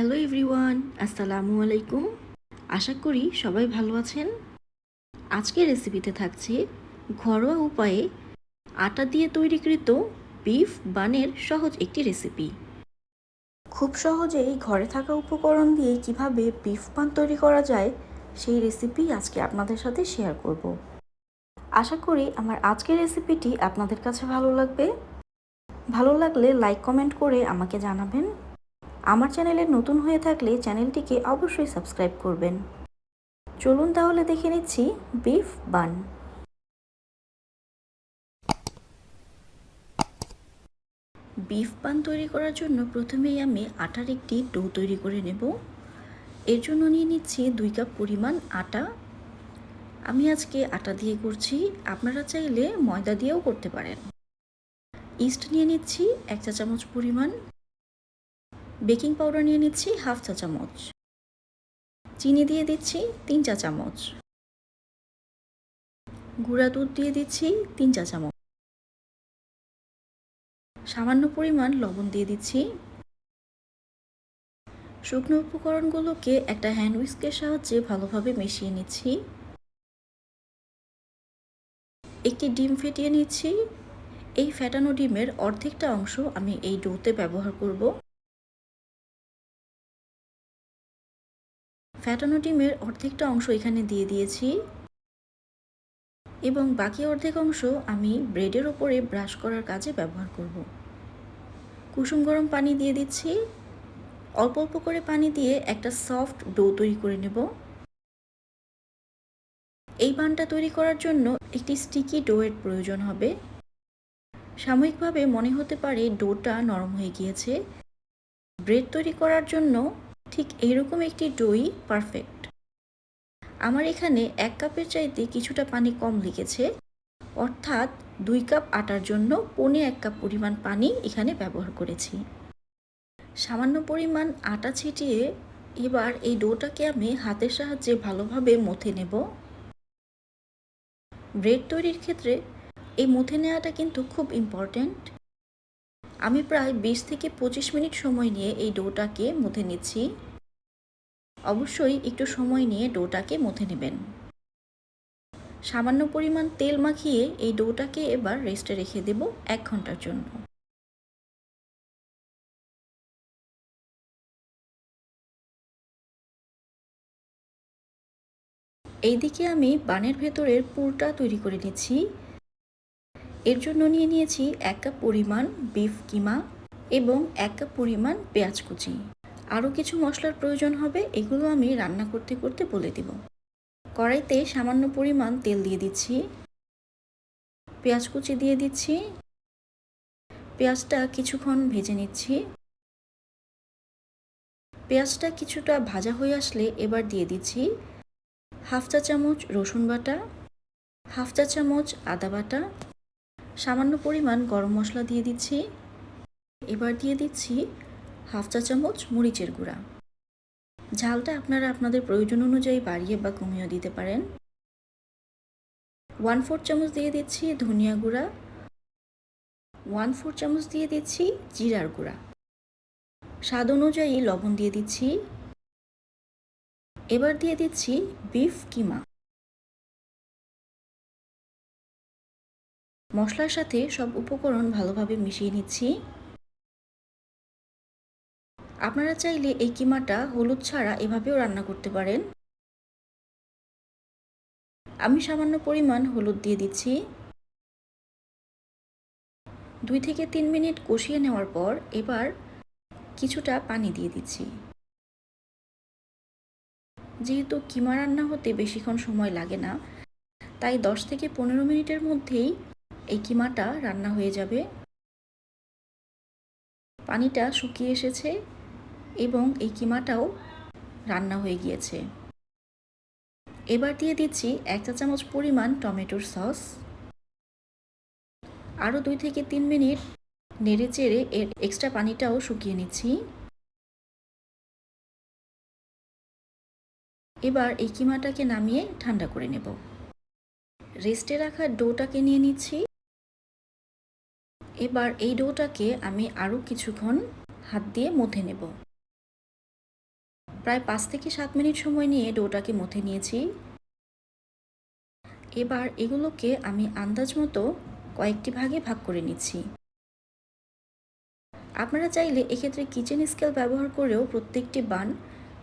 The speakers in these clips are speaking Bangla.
হ্যালো এভরিওয়ান আসসালামু আলাইকুম। আশা করি সবাই ভালো আছেন। আজকের রেসিপিতে থাকছে ঘরোয়া উপায়ে আটা দিয়ে তৈরিকৃত বিফ বানের সহজ একটি রেসিপি খুব সহজেই ঘরে থাকা উপকরণ দিয়ে কীভাবে বিফ বান তৈরি করা যায়, সেই রেসিপি আজকে আপনাদের সাথে শেয়ার করব। আশা করি আমার আজকের রেসিপিটি আপনাদের কাছে ভালো লাগবে। ভালো লাগলে লাইক কমেন্ট করে আমাকে জানাবেন। আমার চ্যানেলে নতুন হয়ে থাকলে চ্যানেলটিকে অবশ্যই সাবস্ক্রাইব করবেন। চলুন তাহলে দেখে নিচ্ছি বিফ বান। বিফ বান তৈরি করার জন্য প্রথমেই আমি আটার একটি ডো তৈরি করে নেব। এর জন্য নিয়ে নিচ্ছি দুই কাপ পরিমাণ আটা। আমি আজকে আটা দিয়ে করছি। আপনারা চাইলে ময়দা দিয়েও করতে পারেন। ইস্ট নিয়ে নিচ্ছি এক চা চামচ পরিমাণ বেকিং পাউডার নিয়ে নিচ্ছি হাফ চা চামচ। চিনি দিয়ে দিচ্ছি তিন চা চামচ। গুঁড়া দুধ দিয়ে দিচ্ছি তিন চা চামচ। সামান্য পরিমাণ লবণ দিয়ে দিচ্ছি। শুকনো উপকরণগুলোকে একটা হ্যান্ড উইস্কের সাহায্যে ভালোভাবে মিশিয়ে নিচ্ছি। একটি ডিম ফেটিয়ে নিচ্ছি। এই ফ্যাটানো ডিমের অর্ধেকটা অংশ আমি এই ডোতে ব্যবহার করব। ফ্যাটানো ডিমের অর্ধেকটা অংশ এখানে দিয়ে দিয়েছি এবং বাকি অর্ধেক অংশ আমি ব্রেডের ওপরে ব্রাশ করার কাজে ব্যবহার করব। কুসুম গরম পানি দিয়ে দিচ্ছি। অল্প অল্প করে পানি দিয়ে একটা সফট ডো তৈরি করে নেব। এই বানটা তৈরি করার জন্য একটি স্টিকি ডোয়ের প্রয়োজন হবে। সাময়িকভাবে মনে হতে পারে ডোটা নরম হয়ে গিয়েছে। ব্রেড তৈরি করার জন্য ঠিক এইরকম একটি ডোই পারফেক্ট। আমার এখানে এক কাপের চাইতে কিছুটা পানি কম লেগেছে, অর্থাৎ দুই কাপ আটার জন্য পনে এক কাপ পরিমাণ পানি এখানে ব্যবহার করেছি। সামান্য পরিমাণ আটা ছিটিয়ে এবার এই ডোটাকে আমি হাতের সাহায্যে ভালোভাবে মথে নেব। ব্রেড তৈরির ক্ষেত্রে এই মথে নেওয়াটা কিন্তু খুব ইম্পর্ট্যান্ট। আমি প্রায় বিশ থেকে পঁচিশ মিনিট সময় নিয়ে এই ডোটাকে মথে নিচ্ছি। অবশ্যই একটু সময় নিয়ে ডোটাকে মথে নেবেন। সামান্য পরিমাণ তেল মাখিয়ে এই ডোটাকে এবার রেস্টে রেখে দেব এক ঘণ্টার জন্য। এইদিকে আমি বানের ভেতরের পুরটা তৈরি করে নিচ্ছি। এর জন্য নিয়ে নিয়েছি এক কাপ পরিমাণ বিফ কিমা এবং এক কাপ পরিমাণ পেঁয়াজ কুচি। আরও কিছু মশলার প্রয়োজন হবে, এগুলো আমি রান্না করতে করতে বলে দিব। কড়াইতে সামান্য পরিমাণ তেল দিয়ে দিচ্ছি, পেঁয়াজ কুচি দিয়ে দিচ্ছি, পেঁয়াজটা কিছুক্ষণ ভেজে নিচ্ছি। পেঁয়াজটা কিছুটা ভাজা হয়ে আসলে এবার দিয়ে দিচ্ছি হাফ চা চামচ রসুন বাটা, হাফ চা চামচ আদা বাটা সামান্য পরিমাণ গরম মশলা দিয়ে দিচ্ছি। এবার দিয়ে দিচ্ছি হাফ চা চামচ মরিচের গুঁড়া। ঝালটা আপনারা আপনাদের প্রয়োজন অনুযায়ী বাড়িয়ে বা কমিয়েও দিতে পারেন। ওয়ান ফোর চামচ দিয়ে দিচ্ছি ধনিয়া গুঁড়া। ওয়ান ফোর চামচ দিয়ে দিচ্ছি জিরার গুঁড়া। স্বাদ অনুযায়ী লবণ দিয়ে দিচ্ছি। এবার দিয়ে দিচ্ছি বিফ কিমা। মশলার সাথে সব উপকরণ ভালোভাবে মিশিয়ে নিচ্ছি। আপনারা চাইলে এই কিমাটা হলুদ ছাড়া এভাবেও রান্না করতে পারেন। আমি সামান্য পরিমাণ হলুদ দিয়ে দিচ্ছি। দুই থেকে তিন মিনিট কষিয়ে নেওয়ার পর এবার কিছুটা পানি দিয়ে দিচ্ছি। যেহেতু কিমা রান্না হতে বেশিক্ষণ সময় লাগে না, তাই দশ থেকে পনেরো মিনিটের মধ্যেই এই কিমাটা রান্না হয়ে যাবে। পানিটা শুকিয়ে এসেছে এবং এই কিমাটাও রান্না হয়ে গিয়েছে। এবার দিয়ে দিচ্ছি এক চা চামচ পরিমাণ টমেটোর সস। আরও দুই থেকে তিন মিনিট নেড়ে চেড়ে এর এক্সট্রা পানিটাও শুকিয়ে নিচ্ছি। এবার এই কিমাটাকে নামিয়ে ঠান্ডা করে নেব। রেস্টে রাখা ডোটাকে নিয়ে নিচ্ছি। এবার এই ডোটাকে আমি আরও কিছুক্ষণ হাত দিয়ে মথে নেব। প্রায় পাঁচ থেকে সাত মিনিট সময় নিয়ে ডোটাকে মথে নিয়েছি। এবার এগুলোকে আমি আন্দাজ মতো কয়েকটি ভাগে ভাগ করে নিচ্ছি। আপনারা চাইলে এক্ষেত্রে কিচেন স্কেল ব্যবহার করেও প্রত্যেকটি বান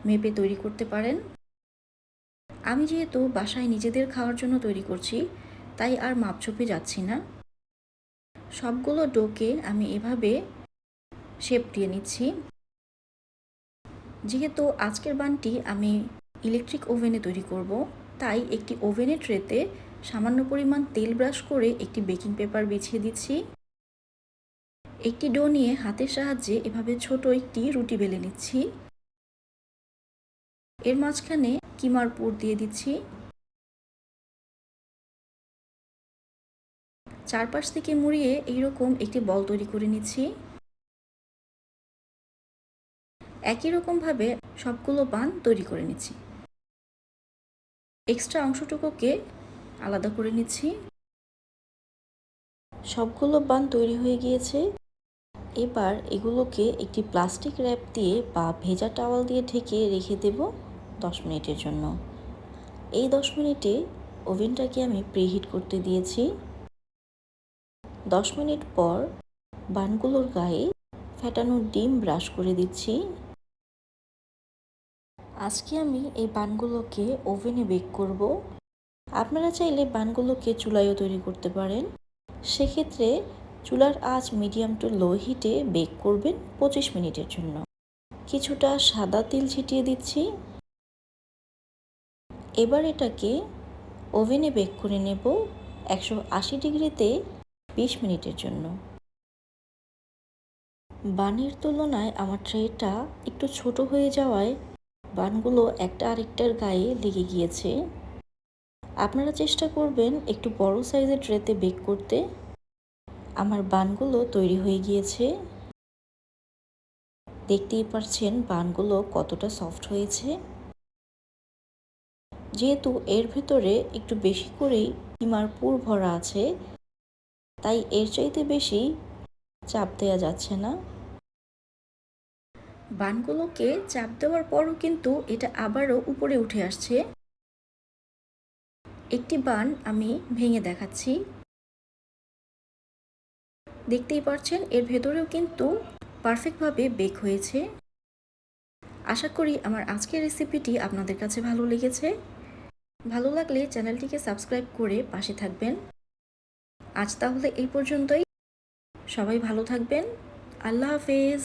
মেপে তৈরি করতে পারেন। আমি যেহেতু বাসায় নিজেদের খাওয়ার জন্য তৈরি করছি, তাই আর মাপছুপে যাচ্ছি না। সবগুলো ডোকে আমি এভাবে শেপ দিয়ে নিচ্ছি। যেহেতু আজকের বানটি আমি ইলেকট্রিক ওভেনে তৈরি করব, তাই একটি ওভেনের ট্রেতে সামান্য পরিমাণ তেল ব্রাশ করে একটি বেকিং পেপার বিছিয়ে দিচ্ছি। একটি ডো নিয়ে হাতের সাহায্যে এভাবে ছোট একটি রুটি বেলে নিচ্ছি। এর মাঝখানে কিমার পুর দিয়ে দিচ্ছি। চারপাশ থেকে মুড়িয়ে এইরকম একটি বল তৈরি করে নিচ্ছি। একই রকমভাবে সবগুলো বান তৈরি করে নিচ্ছি। এক্সট্রা অংশটুকুকে আলাদা করে নিচ্ছি। সবগুলো বান তৈরি হয়ে গিয়েছে। এবার এগুলোকে একটি প্লাস্টিক র্যাপ দিয়ে বা ভেজা টাওয়াল দিয়ে ঢেকে রেখে দেব দশ মিনিটের জন্য। এই দশ মিনিটে ওভেনটাকে আমি প্রিহিট করতে দিয়েছি। দশ মিনিট পর বানগুলোর গায়ে ফ্যাটানো ডিম ব্রাশ করে দিচ্ছি। আজকে আমি এই বানগুলোকে ওভেনে বেক করব। আপনারা চাইলে বানগুলোকে চুলায়ও তৈরি করতে পারেন। সেক্ষেত্রে চুলার আঁচ মিডিয়াম টু লো হিটে বেক করবেন পঁচিশ মিনিটের জন্য। কিছুটা সাদা তিল ছিটিয়ে দিচ্ছি। এবার এটাকে ওভেনে বেক করে নেব। একশো আশি ডিগ্রিতে বিশ মিনিটের জন্য। বানের তুলনায় আমার ট্রেটা একটু ছোট হয়ে যাওয়ায় বানগুলো একটা আরেকটার গায়ে লেগে গিয়েছে। আপনারা চেষ্টা করবেন একটু বড় সাইজের ট্রেতে বেক করতে। আমার বানগুলো তৈরি হয়ে গিয়েছে। দেখতেই পারছেন বানগুলো কতটা সফট হয়েছে। যেহেতু এর ভেতরে একটু বেশি করেই কিমার পুর ভরা আছে তাই এর চাইতে বেশি চাপ দেওয়া যাচ্ছে না। বানগুলোকে চাপ দেওয়ার পরও কিন্তু এটা আবারও উপরে উঠে আসছে। একটি বান আমি ভেঙে দেখাচ্ছি। দেখতেই পাচ্ছেন, এর ভেতরেও কিন্তু পারফেক্টভাবে বেক হয়েছে। আশা করি আমার আজকের রেসিপিটি আপনাদের কাছে ভালো লেগেছে। ভালো লাগলে চ্যানেলটিকে সাবস্ক্রাইব করে পাশে থাকবেন। আজ তাহলে এই পর্যন্তই। সবাই ভালো থাকবেন। আল্লাহ হাফেজ।